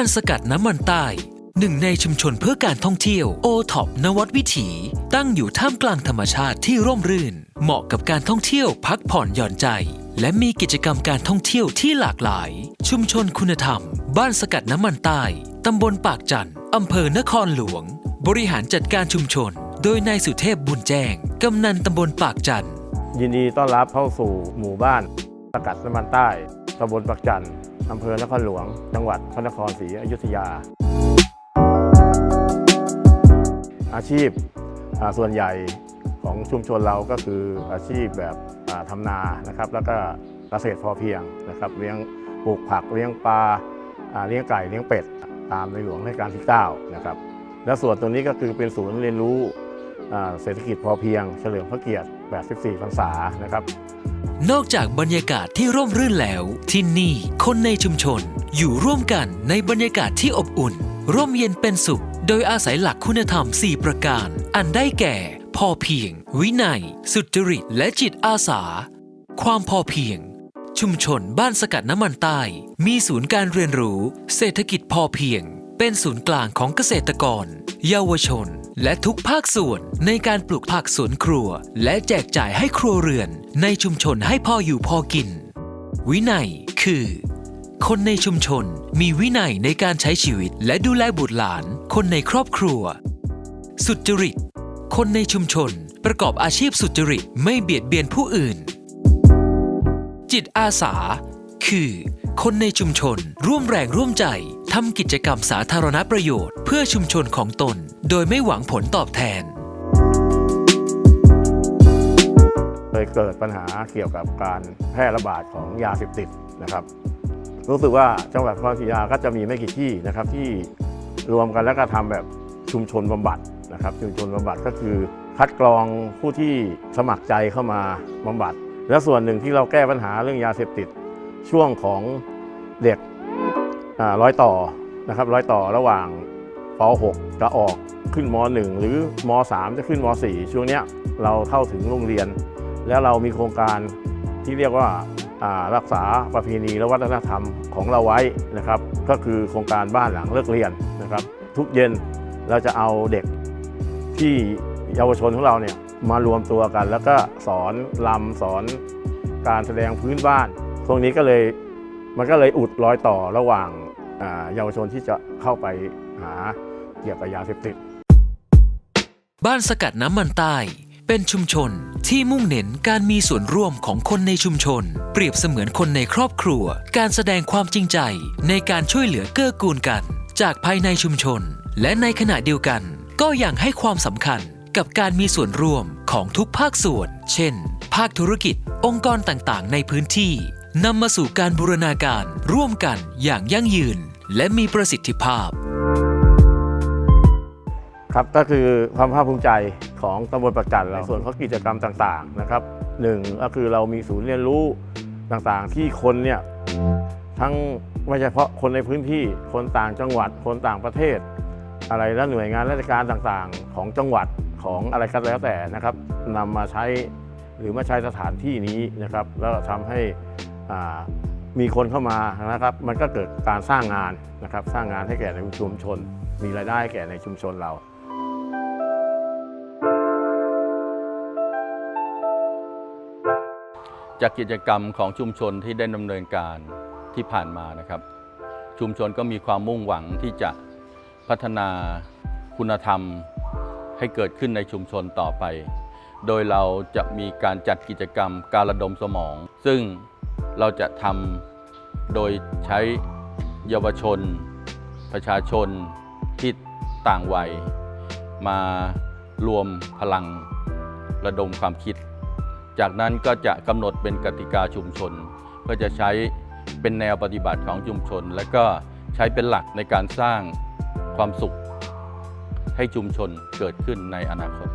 านสกัดน้ำมันใต้ หนึ่งในชุมชนเพื่อการท่องเที่ยวโอท็อปนวัดวิถี ตั้งอยู่ท่ามกลางธรรมชาติที่ร่มรื่น เหมาะกับการท่องเที่ยวพักผ่อนหย่อนใจ และมีกิจกรรมการท่องเที่ยวที่หลากหลาย ชุมชนคุณธรรม บ้านสกัดน้ำมันใต้ตำบลปากจันทร์อำเภอนครหลวง บริหารจัดการชุมชน โดยนายสุเทพบุญแจ้งกำนันตำบลปากจันทร์ยินดีต้อนรับเข้าสู่หมู่บ้านสกัดน้ำมันใต้ตำบลปักจันทร์ อำเภอนครหลวง จังหวัดพระนครศรีอยุธยา อาชีพส่วนใหญ่ของชุมชนเราก็คืออาชีพแบบทำนานะครับ แล้วก็เกษตรพอเพียงนะครับเลี้ยงปลูกผักเลี้ยงปลาเลี้ยงไก่เลี้ยงเป็ด ตามในหลวงรัชกาลที่ 9 นะครับ และส่วนตัวนี้ก็คือเป็นศูนย์เรียนรู้เศรษฐกิจพอเพียง เฉลิมพระเกียรติ 84พรรษานะครับ นอกจากบรรยากาศที่ร่มรื่นแล้ว ที่นี่คนในชุมชนอยู่ร่วมกันในบรรยากาศที่อบอุ่น ร่มเย็นเป็นสุข โดยอาศัยหลักคุณธรรม 4 ประการ อันได้แก่ พอเพียง วินัย สุจริต และจิตอาสา ความพอเพียง ชุมชนบ้านสกัดน้ำมันใต้ มีศูนย์การเรียนรู้ เศรษฐกิจพอเพียง เป็นศูนย์กลางของเกษตรกร เยาวชน และทุกภาคส่วนในการปลูกผักสวนครัว และแจกจ่ายให้ครัวเรือน ในชุมชนให้พออยู่พอกิน วินัยคือ คนในชุมชนมีวินัยในการใช้ชีวิต และดูแลบุตรหลาน คนในครอบครัว สุจริต คนในชุมชนประกอบอาชีพสุจริตไม่เบียดเบียนผู้อื่น จิตอาสา คือ คนในชุมชนร่วมแรงร่วมใจ ทำกิจกรรมสาธารณประโยชน์ เพื่อชุมชนของตน โดยไม่หวังผลตอบแทน เคยเกิดปัญหาเกี่ยวกับการแพร่ระบาดของยาเสพติดนะครับ รู้สึกว่าจังหวัดนครศรีธรรมราก็จะมีไม่กี่ที่นะครับ ที่รวมกันแล้วก็ทำแบบชุมชนบำบัดนะครับ ชุมชนบำบัดก็คือคัดกรองผู้ที่สมัครใจเข้ามาบำบัด และส่วนหนึ่งที่เราแก้ปัญหาเรื่องยาเสพติดช่วงของเด็ก ร้อยต่อนะครับร้อยต่อระหว่างป .6 จะออกขึ้นม .1 หรือม .3 จะขึ้นม .4 ช่วงเนี้ยเราเข้าถึงโรงเรียน แล้วเรามีโครงการที่เรียกว่ารักษาประเพณีและวัฒนธรรมของเราไว้นะครับ ก็คือโครงการบ้านหลังเลิกเรียนนะครับ ทุกเย็นเราจะเอาเด็กที่เยาวชนของเราเนี่ยมารวมตัวกัน แล้วก็สอนลำสอนการแสดงพื้นบ้าน ตรงนี้ก็เลยมันก็เลยอุดรอยต่อระหว่าง เยาวชนที่จะเข้าไปหาเกี่ยวกับยาเสพติด บ้านสกัดน้ำมันใต้ เป็นชุมชนที่มุ่งเน้นการมีส่วนร่วมของคนในชุมชน เปรียบเสมือนคนในครอบครัว การแสดงความจริงใจในการช่วยเหลือเกื้อกูลกัน จากภายในชุมชน และในขณะเดียวกัน ก็ยังให้ความสำคัญกับการมีส่วนร่วมของทุกภาคส่วน เช่น ภาคธุรกิจ องค์กรต่างๆ ในพื้นที่นำมาสู่การบูรณาการร่วมกันอย่างยั่งยืน และมีประสิทธิภาพ ครับก็คือความภาคภูมิใจของตำบลประจันเราส่วนของกิจกรรมต่างๆนะครับหนึ่งก็คือเรามีศูนย์เรียนรู้ต่างๆ ที่คนเนี่ยทั้งไม่เฉพาะคนในพื้นที่คนต่างจังหวัดคนต่างประเทศ อะไรและหน่วยงานราชการต่างๆ ของจังหวัดของอะไรก็แล้วแต่นะครับนำมาใช้หรือมาใช้สถานที่นี้นะครับ แล้วทำให้อ่า มีคนเข้ามานะครับ มันก็เกิดการสร้างงานนะครับ สร้างงานให้แก่ในชุมชน มีรายได้แก่ในชุมชนเราจากกิจกรรมของชุมชนที่ได้ดำเนินการที่ผ่านมานะครับ ชุมชนก็มีความมุ่งหวังที่จะพัฒนาคุณธรรมให้เกิดขึ้นในชุมชนต่อไป โดยเราจะมีการจัดกิจกรรมการระดมสมอง ซึ่ง เราจะทำโดยใช้เยาวชน ประชาชนที่ต่างวัย มารวมพลังระดมความคิด จากนั้นก็จะกำหนดเป็นกติกาชุมชนก็จะใช้เป็นแนวปฏิบัติของชุมชน และก็ใช้เป็นหลักในการสร้างความสุขให้ชุมชนเกิดขึ้นในอนาคต